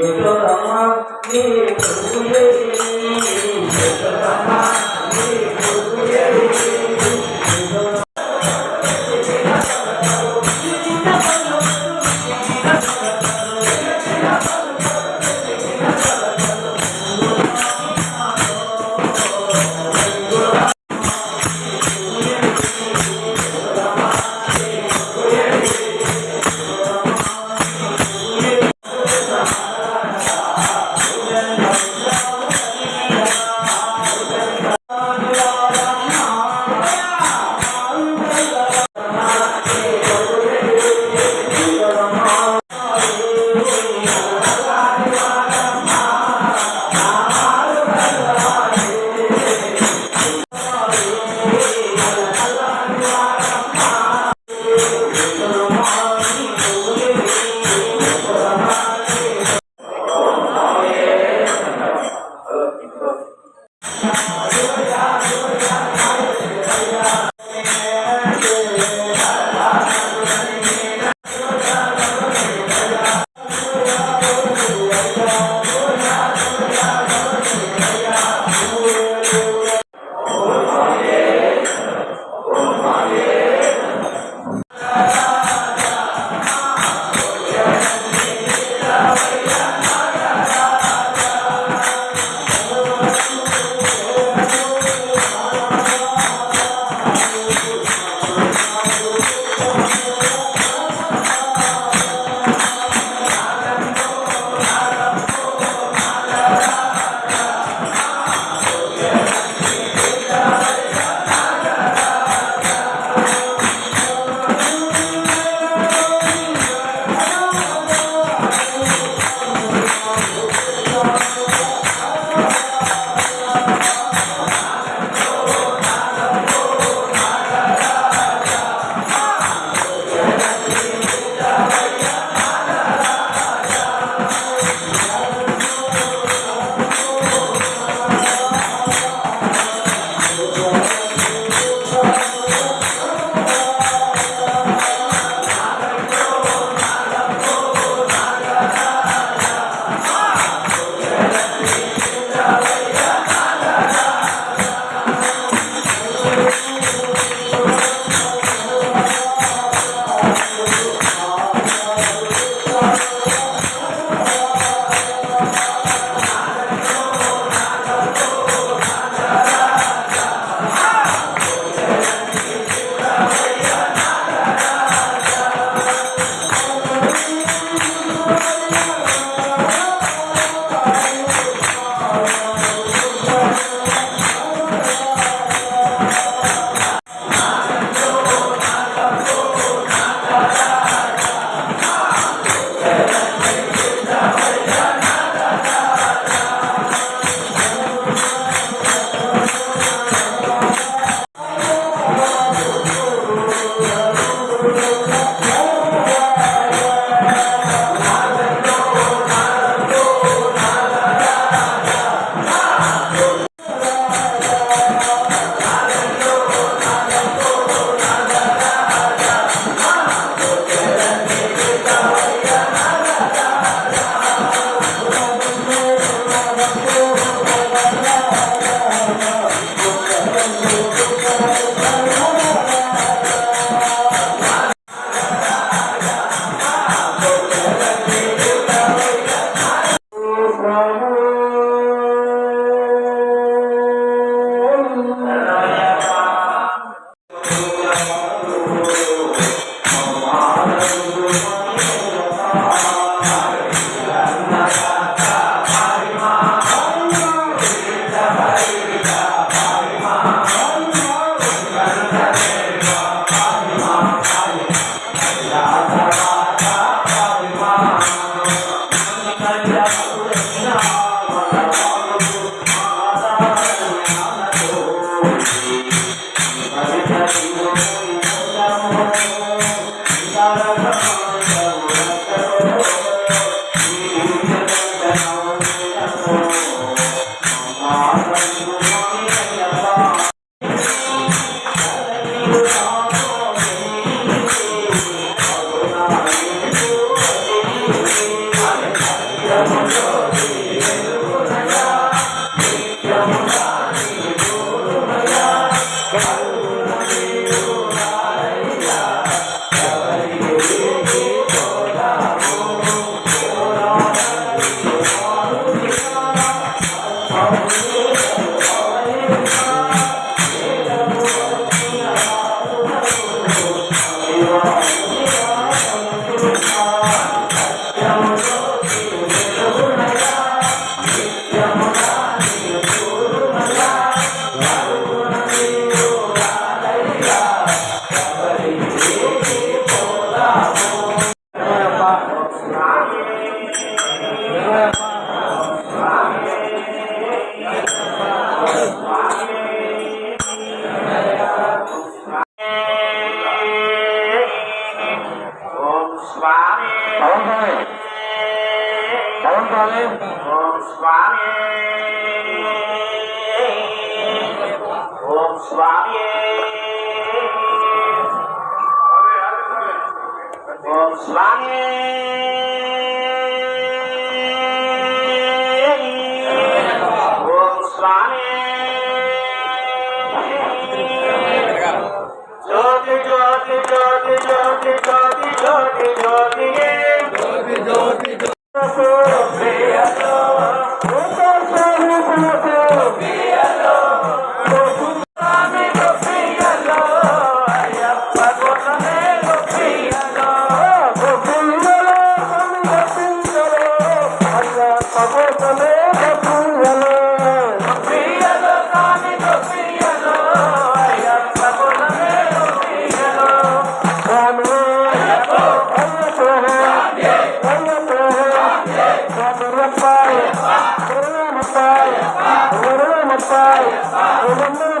ఏదో రమ్మ నీ ప్రభుయే ఏదో రమ్మ முப்பாய்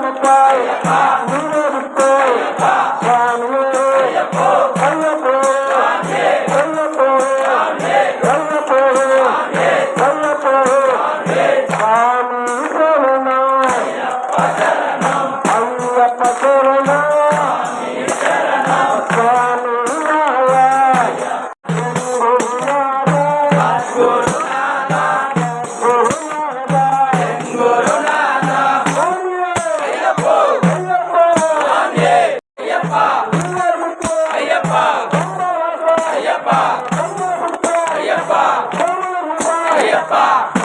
முப்பாய் முப்பாய் Yeah.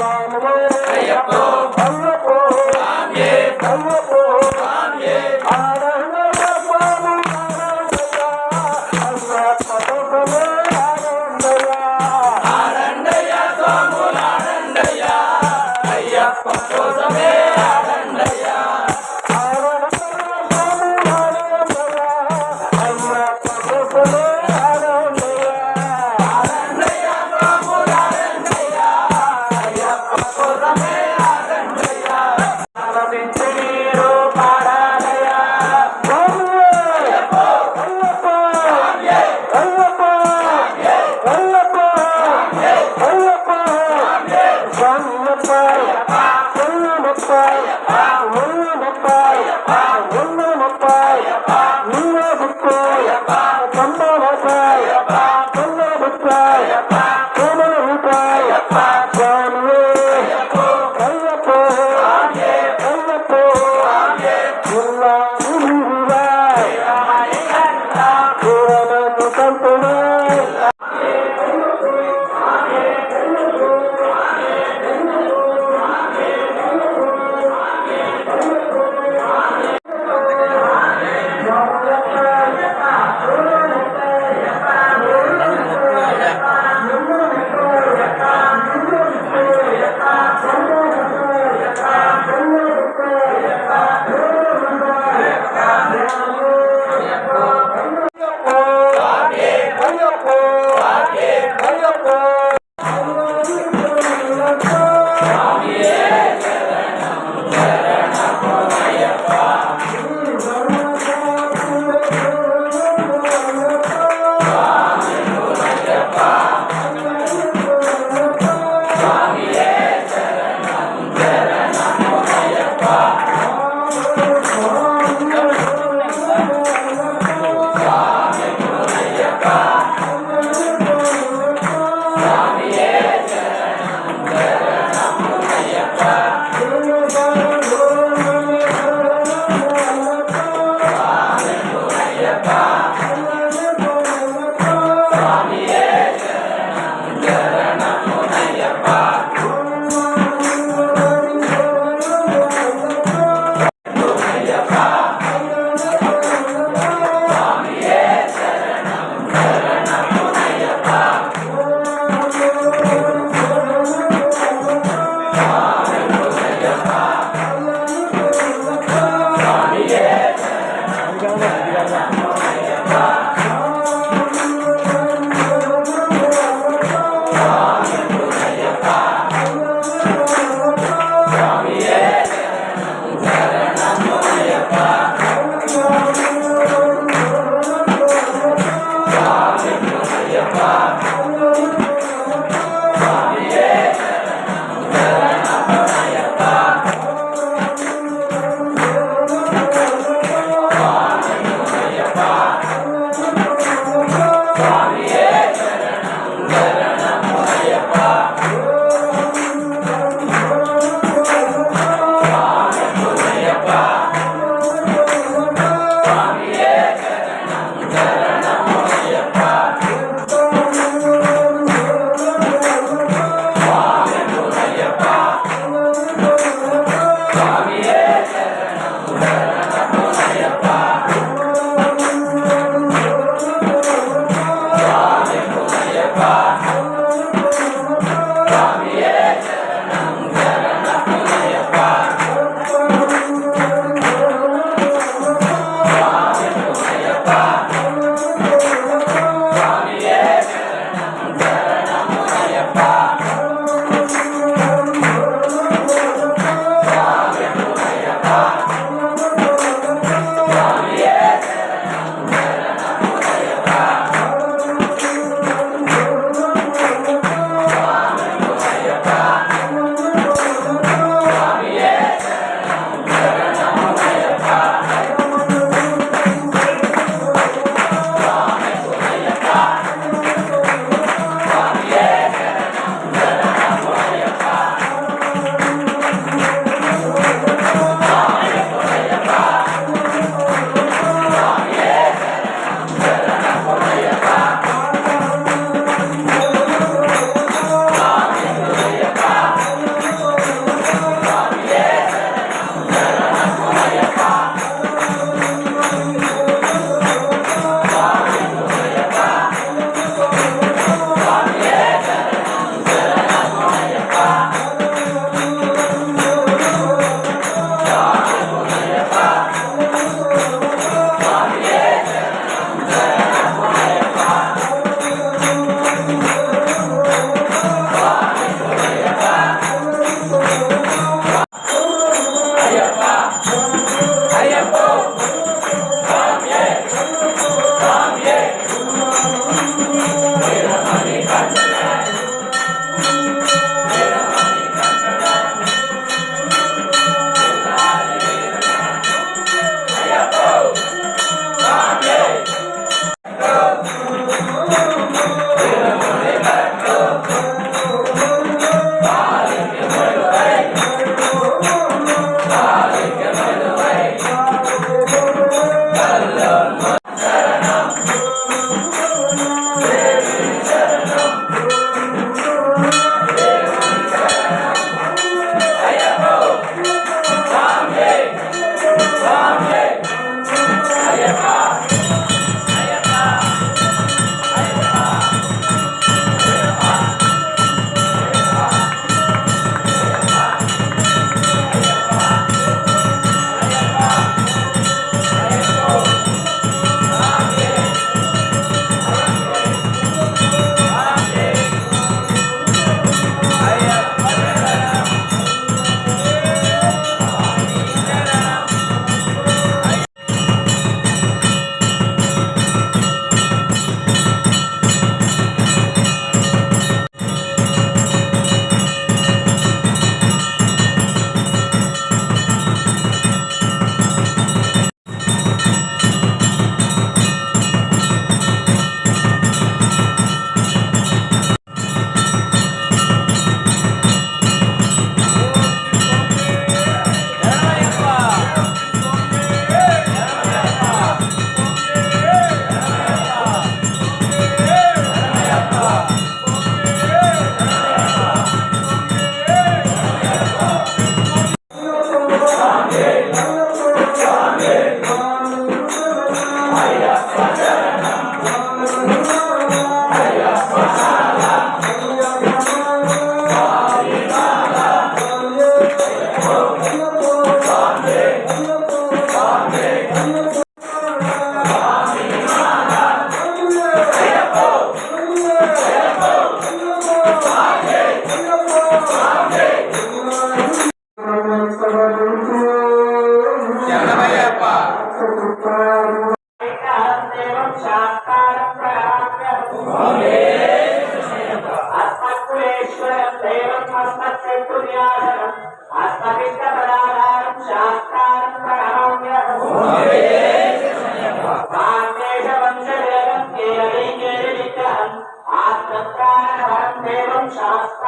శాస్త్రం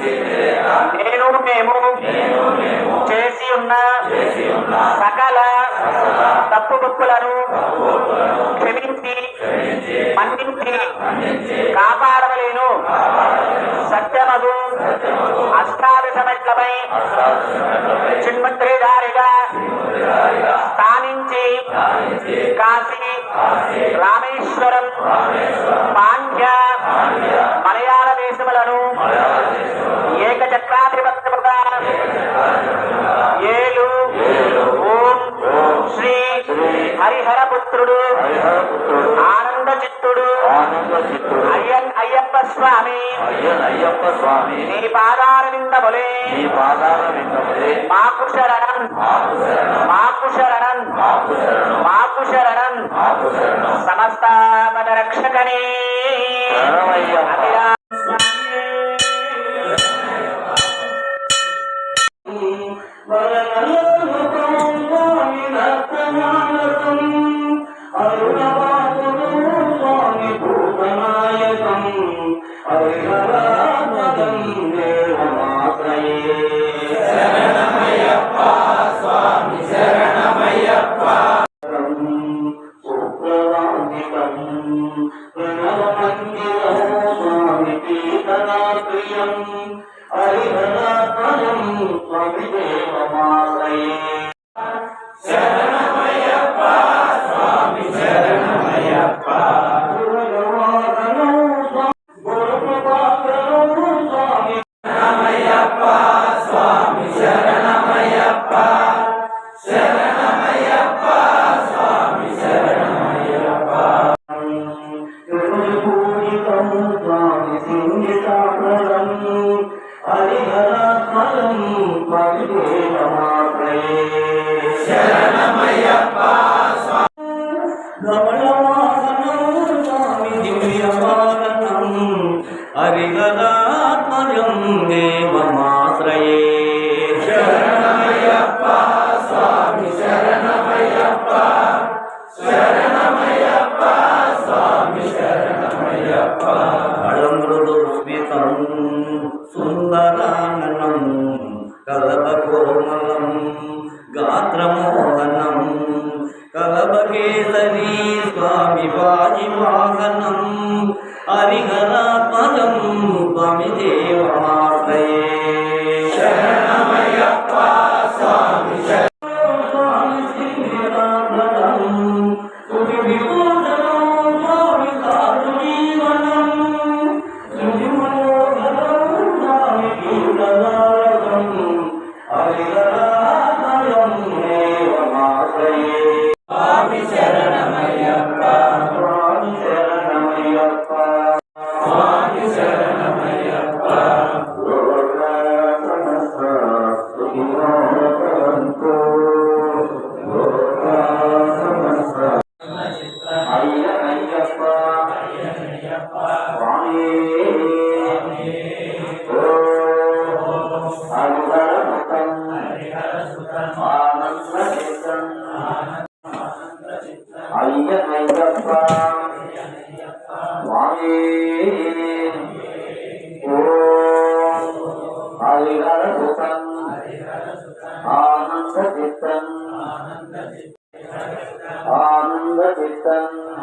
నేను మేము చేసి ఉన్న సకల తప్పు తప్పుగొప్పులను క్షమించి మన్నించి కాపాడవలేను. సత్యమగు అష్టాదశమెట్లపై చిన్మత్రిదారిగా స్థానించి కాశీ రామేశ్వరం స్వామి. అయ్యప్ప స్వామి. నీ పాదార విందములే నీ పాదార విందములే మాకు శరణం మాకు శరణం మాకు శరణం మాకు శరణం సమస్త రక్షకనే. సుందరాంగణం కలప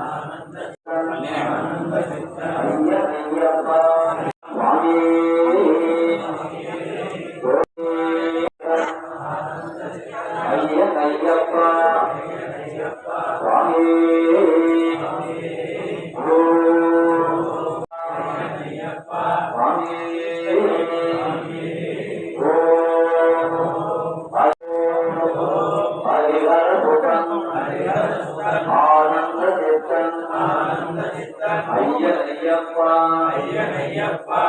ಆನಂದ ஐயப்பா